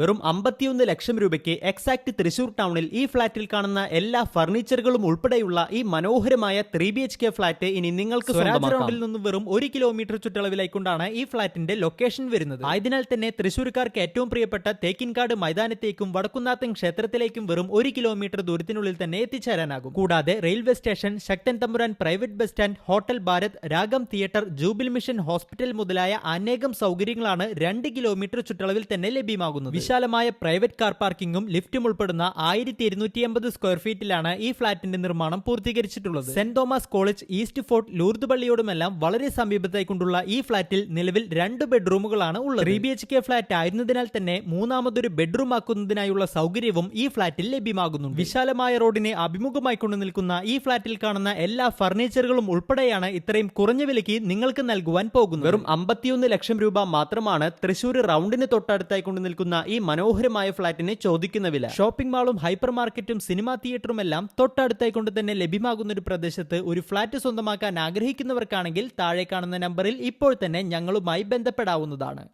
വെറും അമ്പത്തിയൊന്ന് ലക്ഷം രൂപയ്ക്ക് എക്സാക്ട് തൃശൂർ ടൗണിൽ ഈ ഫ്ളാറ്റിൽ കാണുന്ന എല്ലാ ഫർണിച്ചറുകളും ഉൾപ്പെടെയുള്ള ഈ മനോഹരമായ three B H K flat ഇനി നിങ്ങൾക്ക് സ്വരാജ് നിന്ന് വെറും ഒരു കിലോമീറ്റർ ചുറ്റളവിലേക്കൊണ്ടാണ് ഈ ഫ്ളാറ്റിന്റെ ലൊക്കേഷൻ വരുന്നത്. ആയതിനാൽ തന്നെ തൃശൂർക്കാർക്ക് ഏറ്റവും പ്രിയപ്പെട്ട തേക്കിൻകാട് മൈതാനത്തേക്കും വടക്കുന്നാത്തൻ ക്ഷേത്രത്തിലേക്കും വെറും ഒരു കിലോമീറ്റർ ദൂരത്തിനുള്ളിൽ തന്നെ എത്തിച്ചേരാനാകും. കൂടാതെ railway station Sakthan Thampuran private bus stand hotel Bharat Ragam theatre jubilee mission hospital മുതലായ അനേകം സൗകര്യങ്ങളാണ് രണ്ട് കിലോമീറ്റർ ചുറ്റളവിൽ തന്നെ ലഭ്യമാകുന്നത്. വിശാലമായ പ്രൈവറ്റ് കാർ പാർക്കിംഗും ലിഫ്റ്റും ഉൾപ്പെടുന്ന ആയിരത്തി ഇരുന്നൂറ്റി എൺപത് സ്ക്വയർ ഫീറ്റിലാണ് ഈ ഫ്ളാറ്റിന്റെ നിർമ്മാണം പൂർത്തീകരിച്ചിട്ടുള്ളത്. Saint Thomas college east fort Lourdes പള്ളിയോടുമെല്ലാം വളരെ സമീപത്തായി കൊണ്ടുള്ള ഈ ഫ്ളാറ്റിൽ നിലവിൽ രണ്ട് ബെഡ്റൂമുകളാണ് ഉള്ളത്. Three B H K flat ആയിരുന്നതിനാൽ തന്നെ മൂന്നാമതൊരു ബെഡ്റൂം ആക്കുന്നതിനായുള്ള സൗകര്യവും ഈ ഫ്ളാറ്റിൽ ലഭ്യമാകുന്നു വിശാലമായ റോഡിനെ അഭിമുഖമായി കൊണ്ടു നിൽക്കുന്ന ഈ ഫ്ളാറ്റിൽ കാണുന്ന എല്ലാ ഫർണിച്ചറുകളും ഉൾപ്പെടെയാണ് ഇത്രയും കുറഞ്ഞ വിലയ്ക്ക് നിങ്ങൾക്ക് നൽകുവാൻ പോകുന്നത്. വെറും അമ്പത്തിയൊന്ന് ലക്ഷം രൂപ മാത്രമാണ് തൃശൂർ റൗണ്ടിന് തൊട്ടടുത്തായി കൊണ്ടു നിൽക്കുന്ന ഈ മനോഹരമായ ഫ്ളാറ്റിന് ചോദിക്കുന്ന വില. ഷോപ്പിംഗ് മാളും ഹൈപ്പർ മാർക്കറ്റും സിനിമാ തിയേറ്ററും എല്ലാം തൊട്ടടുത്തായി കൊണ്ട് തന്നെ ലഭ്യമാകുന്ന ഒരു പ്രദേശത്ത് ഒരു ഫ്ളാറ്റ് സ്വന്തമാക്കാൻ ആഗ്രഹിക്കുന്നവർക്കാണെങ്കിൽ താഴെ കാണുന്ന നമ്പറിൽ ഇപ്പോൾ തന്നെ ഞങ്ങളുമായി ബന്ധപ്പെടാവുന്നതാണ്.